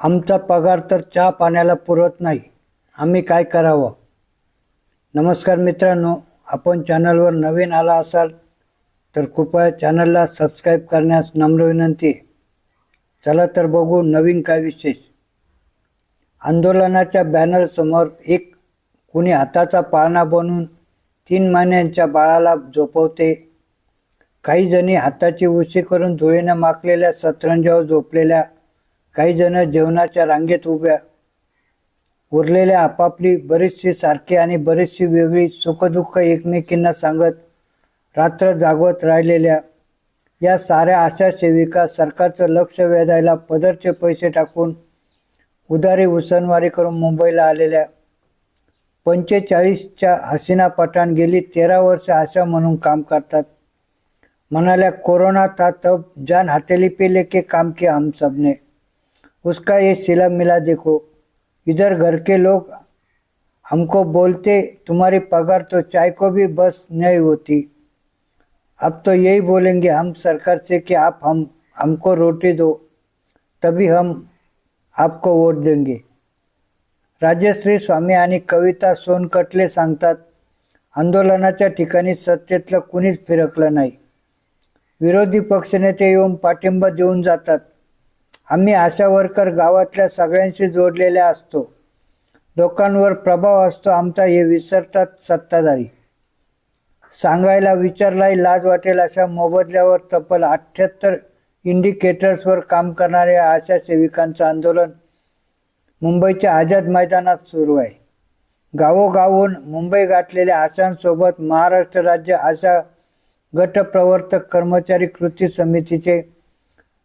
आमचा पगार तर चहा पाण्याला पुरत नाही. आम्ही काय करावं? नमस्कार मित्रांनो आपण चॅनलवर नवीन आला असाल तर कृपया चॅनलला सबस्क्राईब करण्यास नम्र विनंती. चला तर बघू नवीन काय विशेष. आंदोलनाच्या बॅनरसमोर एक कुणी हाताचा पाळणा बनवून तीन महिन्यांच्या बाळाला झोपवते. काही जणी हाताची उशी करून धुळीनं माखलेल्या सतरंजावर झोपलेल्या काही जण जेवणाच्या रांगेत उभ्या उरलेल्या आपापली बरीचशी सारखी आणि बरीचशी वेगळी सुखदुःख एकमेकींना सांगत रात्र जागवत राहिलेल्या या साऱ्या आशा सेविका सरकारचं लक्ष वेधायला पदरचे पैसे टाकून उदारी उसनवारी करून मुंबईला आलेल्या पंचेचाळीसच्या हसीना पठाण गेली तेरा वर्ष आशा म्हणून काम करतात. म्हणाल्या कोरोना था तब जान हथेली पे लेके काम किया हम सबने. उसका ये सिला मिला देखो। इधर घर के लोग हमको बोलते तुम्हारी पगार तो चाय को भी बस नहीं होती। अब तो यही बोलेंगे हम सरकार से कि आप हम हमको रोटी दो तभी हम आपको वोट देंगे। राजश्री स्वामी आणि कविता सोनकटले सांगतात आंदोलनाच्या ठिकाणी सत्तेतलं कुणीच फिरकलं नाही. विरोधी पक्षनेते येऊन पाठिंबा देऊन जातात. आम्ही आशा वर्कर गावातल्या सगळ्यांशी जोडलेल्या असतो. लोकांवर प्रभाव असतो आमचा हे विसरतात सत्ताधारी. सांगायला विचारलाही लाज वाटेल अशा मोबदल्यावर तब्बल अठ्ठ्याहत्तर इंडिकेटर्सवर काम करणाऱ्या आशा सेविकांचं आंदोलन मुंबईच्या आझाद मैदानात सुरू आहे. गावोगावून मुंबई गाठलेल्या आशांसोबत महाराष्ट्र राज्य आशा गटप्रवर्तक कर्मचारी कृती समितीचे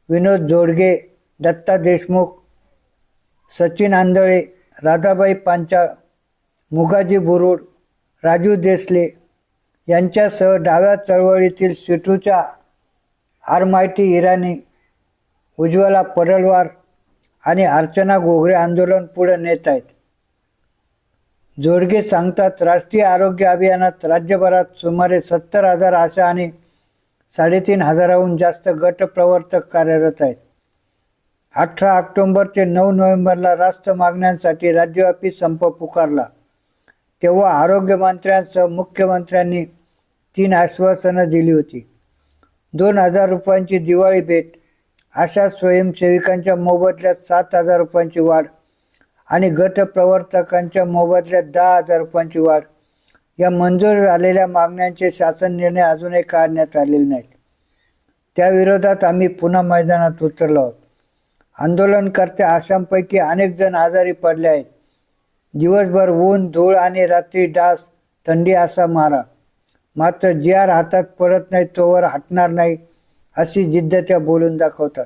विनोद जोडगे दत्ता देशमुख सचिन आंधळे राधाबाई पांचाळ मुगाजी बुरुड राजू देसले यांच्यासह डाव्या चळवळीतील सिटूच्या आरमायटी इराणी उज्ज्वला पडलवार आणि अर्चना गोगरे आंदोलन पुढे नेत आहेत. जोडगे सांगतात राष्ट्रीय आरोग्य अभियानात राज्यभरात सुमारे सत्तर हजार आशा आणि साडेतीन हजाराहून जास्त गट प्रवर्तक कार्यरत आहेत. अठरा ऑक्टोंबर ते नऊ नोव्हेंबरला रास्त मागण्यांसाठी राज्यव्यापी संप पुकारला. तेव्हा आरोग्यमंत्र्यांसह मुख्यमंत्र्यांनी तीन आश्वासनं दिली होती. दोन हजार रुपयांची दिवाळी भेट अशा स्वयंसेविकांच्या मोबदल्यात सात हजार रुपयांची वाढ आणि गट प्रवर्तकांच्या मोबदल्यात दहा हजार रुपयांची वाढ या मंजूर झालेल्या मागण्यांचे शासन निर्णय अजूनही काढण्यात आलेले नाहीत. त्याविरोधात आम्ही पुन्हा मैदानात उतरलो आहोत. आंदोलनकर्त्या आसामपैकी अनेक जण आजारी पडले आहेत. दिवसभर ऊन धूळ आणि रात्री डास थंडी असा मारा. मात्र जी आर हातात पडत नाही तोवर हटणार नाही अशी जिद्द त्या बोलून दाखवतात.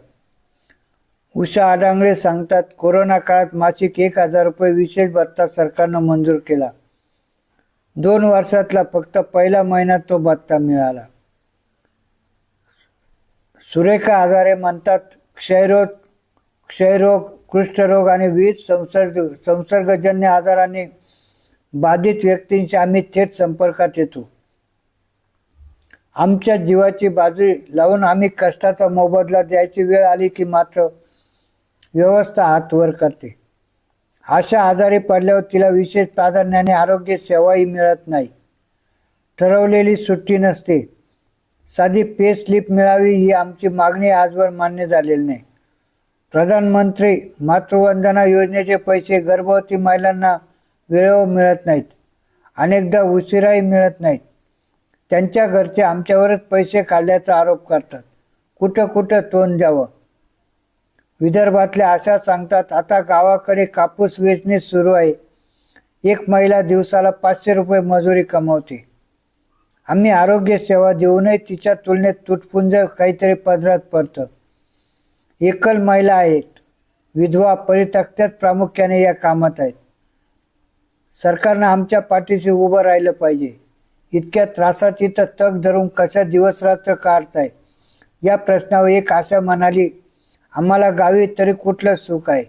उषा आडांगळे सांगतात कोरोना काळात मासिक एक हजार रुपये विशेष भत्ता सरकारनं मंजूर केला. दोन वर्षातला फक्त पहिला महिन्यात तो भत्ता मिळाला. सुरेखा आजारे म्हणतात क्षयरोग क्षयरोग कुष्ठरोग आणि विविध संसर्ग संसर्गजन्य आजाराने बाधित व्यक्तींशी आम्ही थेट संपर्कात येतो. आमच्या जीवाची बाजू लावून आम्ही कष्टाचा मोबदला द्यायची वेळ आली की मात्र व्यवस्था हातवर करते. अशा आजारी पडल्यावर तिला विशेष प्राधान्याने आरोग्य सेवाही मिळत नाही. ठरवलेली सुट्टी नसते. साधी पे स्लिप मिळावी ही आमची मागणी आजवर मान्य झालेली नाही. प्रधानमंत्री मातृवंदना योजनेचे पैसे गर्भवती महिलांना वेळेवर मिळत नाहीत. अनेकदा उशिराही मिळत नाहीत. त्यांच्या घरचे आमच्यावरच पैसे काढल्याचा आरोप करतात. कुठं कुठं तोंड द्यावं? विदर्भातल्या आशा सांगतात आता गावाकडे कापूस वेचणी सुरू आहे. एक महिला दिवसाला पाचशे रुपये मजुरी कमावते. आम्ही आरोग्य सेवा देऊनही तिच्या तुलनेत तुटपुंज काहीतरी पदरात पडतं. एकल महिला आहेत. विधवा परितक्त्यात प्रामुख्याने या कामात आहेत. सरकारनं आमच्या पाठीशी उभं राहिलं पाहिजे. इतक्या त्रासात इथं तग धरून कशा दिवसरात्र काढताय? या प्रश्नावर एक आशा म्हणाली आम्हाला गावी तरी कुठलं सुख आहे?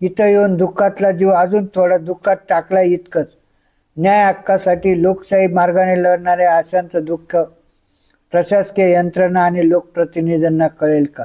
इथं येऊन दुःखातला जीव अजून थोडा दुःखात टाकला इतकंच. न्याय हक्कासाठी लोकशाही मार्गाने लढणाऱ्या आशांचं दुःख प्रशासकीय यंत्रणा आणि लोकप्रतिनिधींना कळेल का?